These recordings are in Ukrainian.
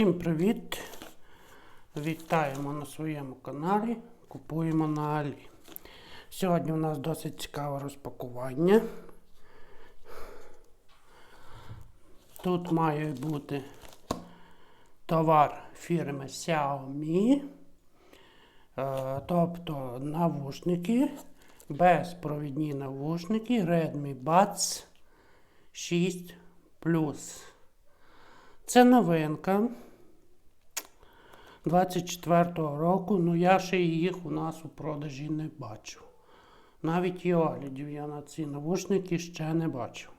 Всім привіт! Вітаємо на своєму каналі. Купуємо на Алі. Сьогодні у нас досить цікаве розпакування. Тут має бути товар фірми Xiaomi, е, тобто навушники, безпровідні навушники Redmi Buds 6 Plus. Це новинка 24-го року, ну я ще їх у нас у продажі не бачу. Навіть і оглядів я на ці навушники ще не бачив.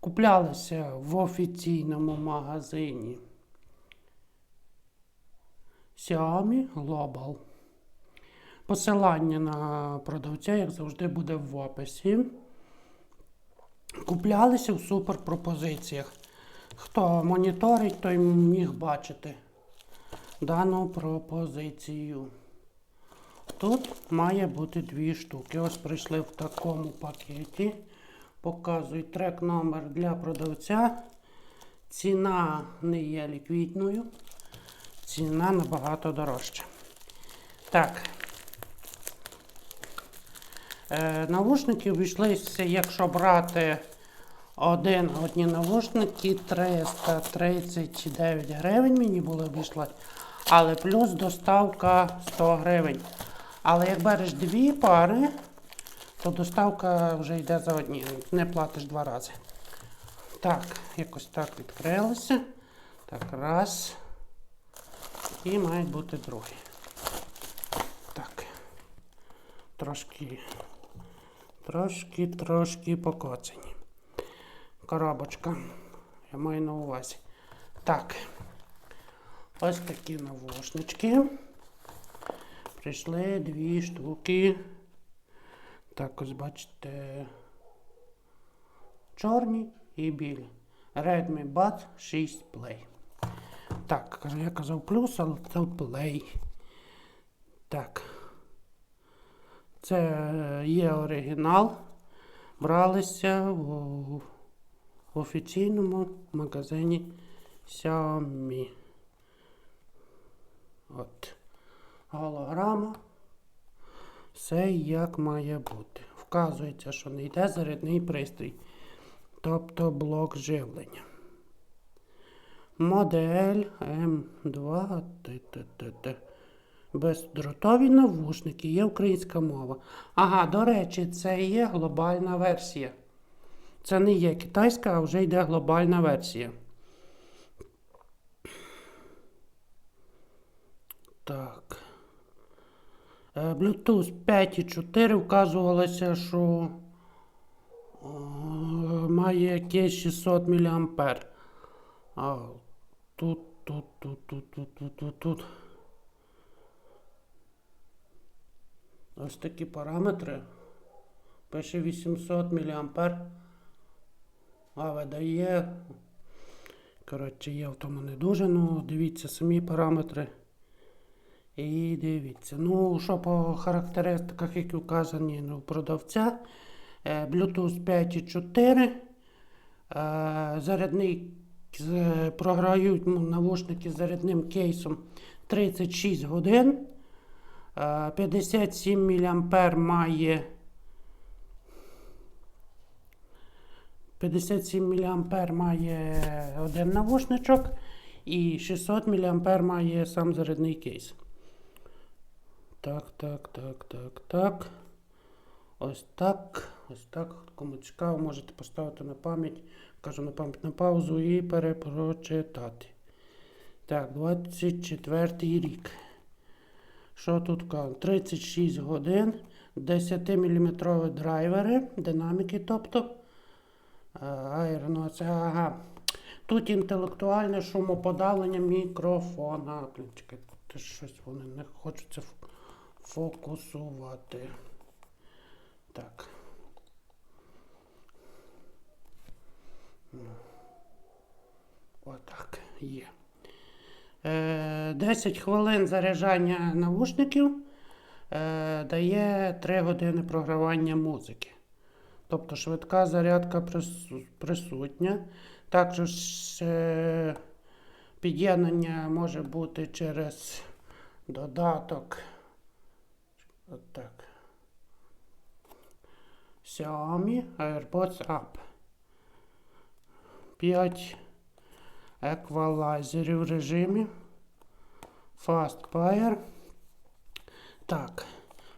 Куплялися в офіційному магазині Xiaomi Global. Посилання на продавця, як завжди, буде в описі. Куплялися в суперпропозиціях. Хто моніторить, той міг бачити дану пропозицію. Тут має бути дві штуки. Ось прийшли в такому пакеті. Показують трек номер для продавця. Ціна не є ліквідною. Ціна набагато дорожча. Так. Е, навушники обійшлися, якщо брати один одні навушники 339 гривень мені було обійшлось, але плюс доставка 100 гривень. Але як береш дві пари, то доставка вже йде за одні, не платиш два рази. Так, якось так відкрилося. Так, раз. І має бути другий. Так. Трошки, трошки, трошки покоцані коробочка. Я маю на увазі. Так. Ось такі навушнички. Прийшли дві штуки. Так, ось бачите. Чорні і білі. Redmi Buds 6 Play. Так, я казав плюс, але це Play. Так. Це є оригінал. Бралися в офіційному магазині Xiaomi. От. Голограма. Все як має бути. Вказується, що не йде зарядний пристрій. Тобто блок живлення. Модель М2. Т-т-т-т. Бездротові навушники, є українська мова. Ага, до речі, це є глобальна версія. Це не є китайська, а вже йде глобальна версія. Так. Е, Bluetooth 5.4 вказувалося, що має якесь 600 мА. А тут, тут, тут, тут, тут, тут, тут, тут. Ось такі параметри. Пише 800 мА. А видає. Коротше, є в тому не дуже. Ну, дивіться самі параметри. І дивіться. Ну, що по характеристиках, які вказані ну, продавця. Е, Bluetooth 5.4. Е, зарядний програють ну, навушники з зарядним кейсом 36 годин. Е, 57 мА має 57 мА має один навушничок і 600 мА має сам зарядний кейс. Так, так, так, так, так. Ось так. Ось так. Кому цікаво, можете поставити на пам'ять. Кажу на пам'ять на паузу і перепрочитати. Так, 24 рік. Що тут кажу? 36 годин, 10-мм драйвери, динаміки, тобто. Айрно, це ага. Тут інтелектуальне шумоподавлення мікрофона. Це щось вони не хочуть це фокусувати. Так. Отак, є. Е, 10 хвилин заряджання навушників е, дає 3 години програвання музики. Тобто швидка зарядка присутня. Також е, Під'єднання може бути через додаток. От так. Xiaomi AirPods App. 5 еквалайзерів в режимі. Fast Fire. Так,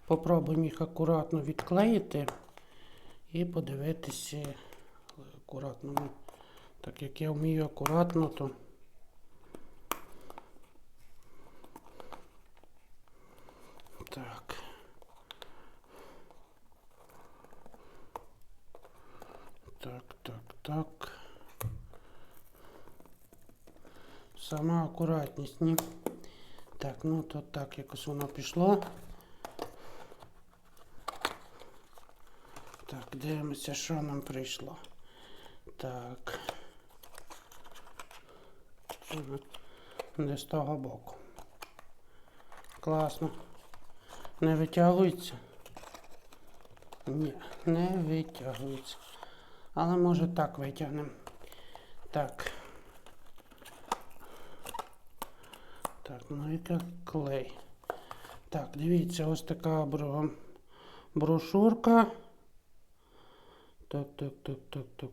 попробуємо їх акуратно відклеїти і подивитися акуратно. Так як я вмію акуратно, то. Так. Так, так, так. Сама акуратність, ні. Так, ну то так якось воно пішло. Так, дивимося, що нам прийшло. Так. Не з того боку. Класно. Не витягується? Ні, не витягується. Але може так витягнемо. Так. Так, ну і як клей. Так, дивіться, ось така бро- брошурка. Так, так, так, так, так.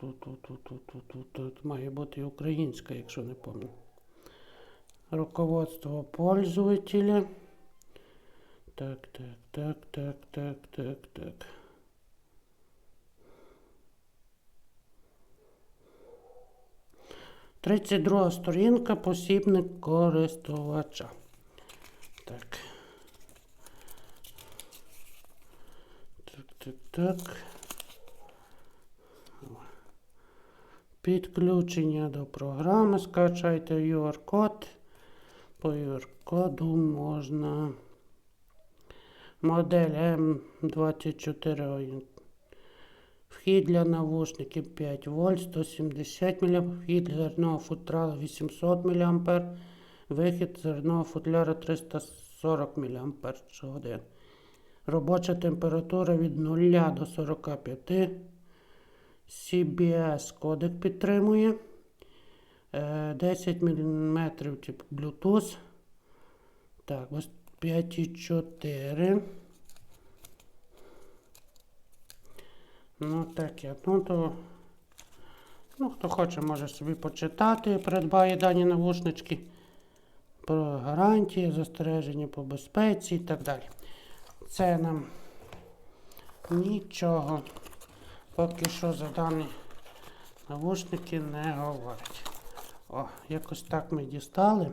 Тут, тут, тут, тут, тут, тут, тут має бути і українська, якщо не пам'ятаю. Руководство пользователя. Так, так, так, так, так, так, так. Тридцять друга сторінка посібник користувача. Так. Так, так, так. Підключення до програми. Скачайте QR-код. По QR-коду можна. Модель М24. Вхід для навушників 5 вольт, 170 мА, вхід зерного футляра 800 мА, вихід зерного футляра 340 мАч. Робоча температура від 0 до 45. CBS кодек підтримує. Е, 10 мм типу Bluetooth. Так, 5,4. Ну, таке. Ну, то, ну, хто хоче, може собі почитати, придбає дані навушнички про гарантії, застереження по безпеці і так далі. Це нам нічого поки що за дані навушники не говорять. О, якось так ми дістали.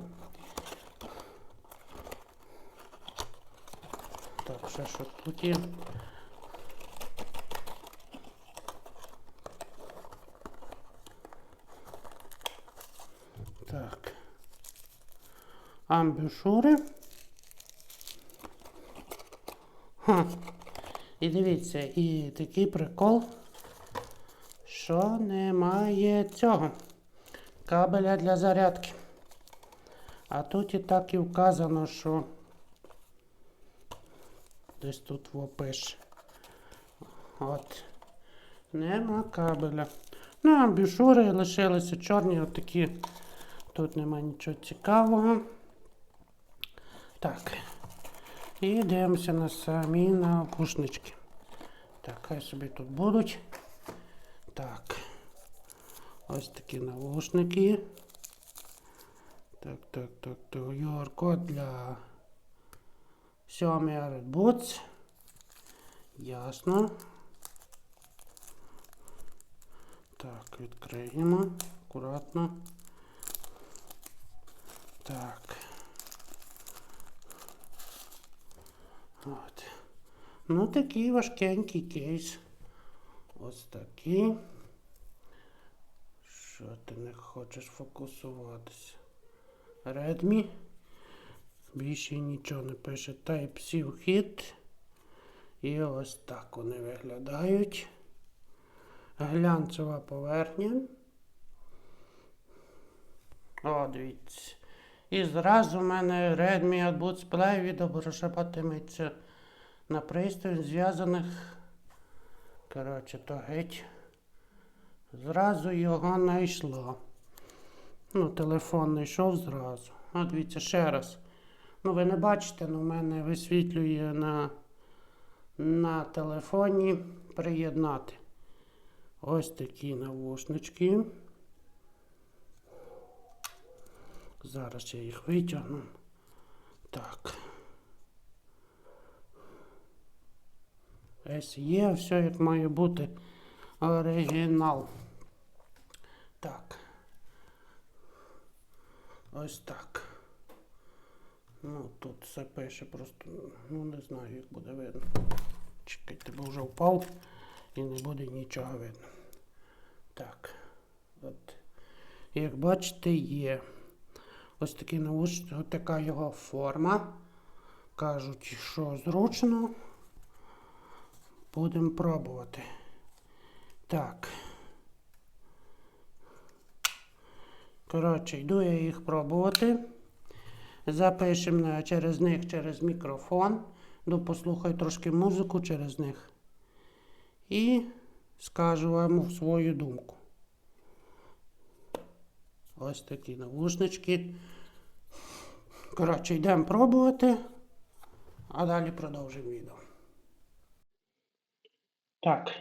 Так, ще що тут є. Так. Амбушури. Ха. І дивіться, і такий прикол, що немає цього кабеля для зарядки. А тут і так і вказано, що десь тут пише. От. Нема кабеля. Ну, амбушури лишилися чорні, отакі. Тут нема нічого цікавого. Так. І дивимося на самі навушнички. Так, хай собі тут будуть. Так. Ось такі навушники. Так, так, так, так. QR-код для Xiaomi AirPods. Ясно. Так, відкриємо. Акуратно. Так. От. Ну, такий важкенький кейс. Ось такий. Що ти не хочеш фокусуватися? Redmi. Більше нічого не пише. Type-C вхід. І ось так вони виглядають. Глянцева поверхня. О, дивіться. І зразу в мене Redmi Buds Play відображатиметься на пристрій зв'язаних. Коротше, то геть Зразу його знайшла. Ну, телефон знайшов зразу. А дивіться, ще раз. Ну, ви не бачите, але в мене висвітлює на, на телефоні приєднати. Ось такі навушнички. Зараз я їх витягну. Так. Ось є, все як має бути оригінал. Так. Ось так. Ну, тут все пише просто, ну не знаю, як буде видно. Чекайте, бо вже впав і не буде нічого видно. Так. От. Як бачите, є ось такий наушник, ось така його форма. Кажуть, що зручно. Будемо пробувати. Так. Коротше, йду я їх пробувати. Запишемо через них через мікрофон. Ну, послухаю трошки музику через них. І скажу вам свою думку. Ось такі навушнички. Коротше, йдемо пробувати, а далі продовжимо відео. Так.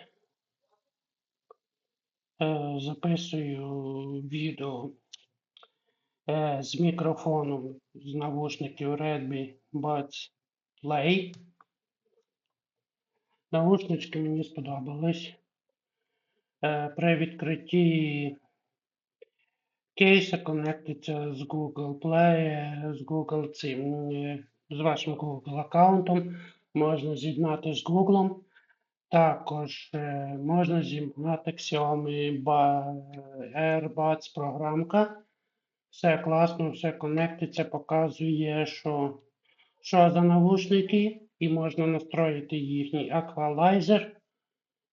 Е, записую відео е, з мікрофоном з навушників Redmi Buds Play. Навушнички мені сподобались. Е, при відкритті кейса конектиться з Google Play, е, з Google цим, е, з вашим Google аккаунтом. Можна з'єднати з Google. Також е, можна зібрати Xiaomi AirBuds програмка. Все класно, все конектиться, показує, що, що за навушники, і можна настроїти їхній еквалайзер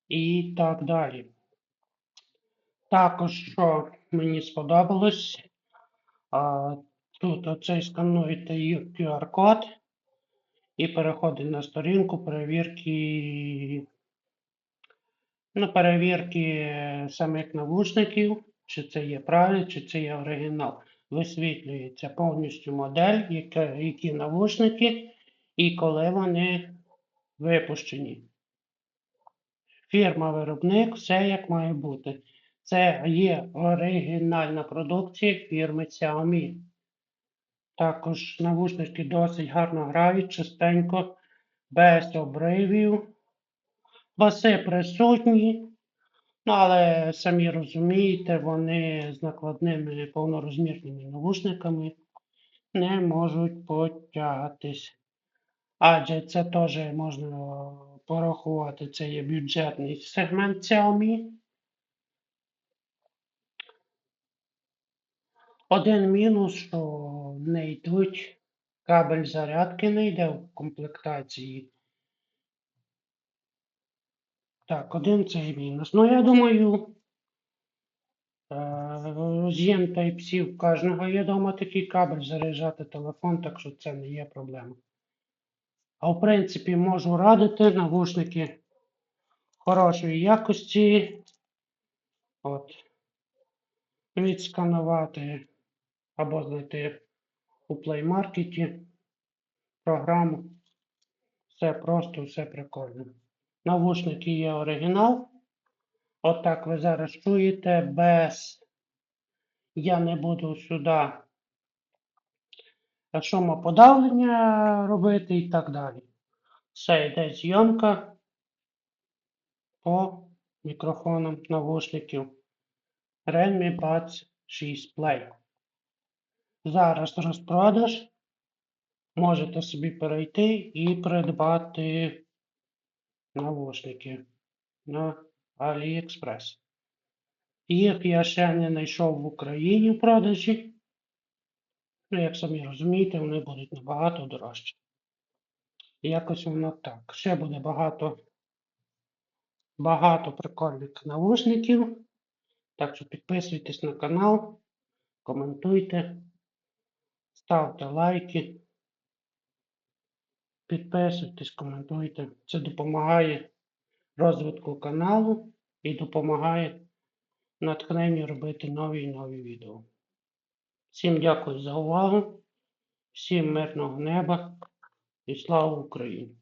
і так далі. Також, що мені сподобалось, а, тут оцей скануєте QR-код і переходить на сторінку перевірки Ну, перевірки самих навушників, чи це є правильно, чи це є оригінал. Висвітлюється повністю модель, які навушники і коли вони випущені. Фірма-виробник, все як має бути. Це є оригінальна продукція фірми Xiaomi. Також навушники досить гарно грають, чистенько, без обривів. Баси присутні, ну, але самі розумієте, вони з накладними повнорозмірними навушниками не можуть потягатись. Адже це теж можна порахувати, це є бюджетний сегмент Xiaomi. Один мінус, що не йдуть, кабель зарядки не йде в комплектації. Так, один це мінус. Ну, я думаю, з'єм Type-C в кожного є вдома такий кабель заряджати телефон, так що це не є проблема. А в принципі, можу радити навушники хорошої якості. От. Відсканувати або знайти у Play Market програму. Все просто, все прикольно. Навушники є оригінал. Отак ви зараз чуєте, без я не буду сюди шумоподавлення робити і так далі. Все йде зйомка по мікрофонам навушників Redmi Buds 6 Play. Зараз розпродаж. Можете собі перейти і придбати навушники на AliExpress. Їх я ще не знайшов в Україні в продажі. Ну, як самі розумієте, вони будуть набагато дорожчі. Якось воно так. Ще буде багато, багато прикольних навушників. Так що підписуйтесь на канал, коментуйте, ставте лайки. Підписуйтесь, коментуйте. Це допомагає розвитку каналу і допомагає натхненню робити нові і нові відео. Всім дякую за увагу, всім мирного неба і слава Україні!